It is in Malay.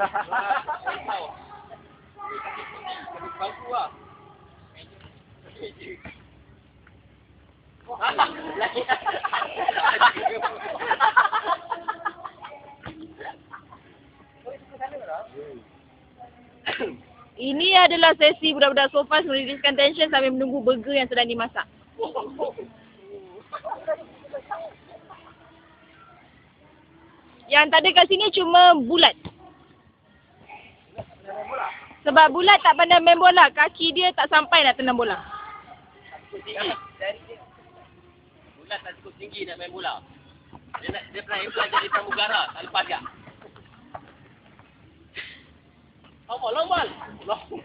Ini adalah sesi budak-budak sofa meridiskan tension sambil menunggu burger yang sedang dimasak. Yang tak ada kat sini cuma bulat. Sebab bulat tak pandai main bola. Kaki dia tak sampai nak tenang bola. Bulat tak cukup tinggi nak main bola. Dia nak dia pernah implan jadi pramugara, tak lepas dia. Lama, lama. Lama.